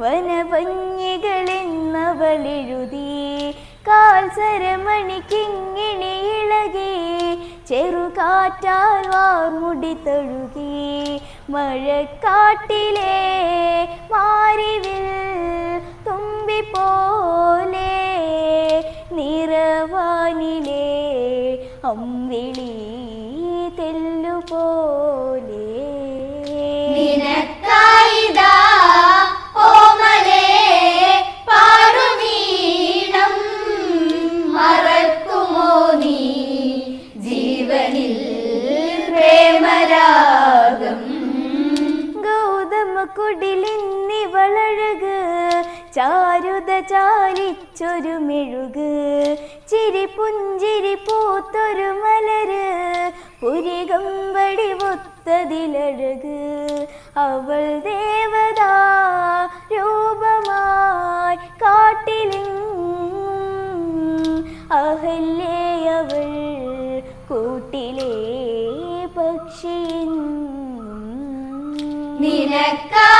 വനഭംഗികളെന്നവളെഴുതി കാൽസരമണിക്കിങ്ങിണി ഇളകി ചെറുകാറ്റാൽ വാർമുടി തൊഴുകി. മഴക്കാട്ടിലെ മാറിവിൽ തുമ്പി പോലെ നിറവാനിലെ അമ്പിളി തെല്ലുപോലെ ജീവനിൽ പ്രേമരാഗം. ഗൗതമ കുടിലിന്നിവളഴക് ചാരുത ചാലിച്ചൊരു മെഴുക്. ചിരി പുഞ്ചിരി പൂത്തൊരു മലര് പുരികമ്പടി ഒത്തതിലഴക് അവൾ ദേവതാ രൂപമായി കാട്ടിലി അഹല്യേ അവൾ കൂട്ടിലെ നിനക്കായി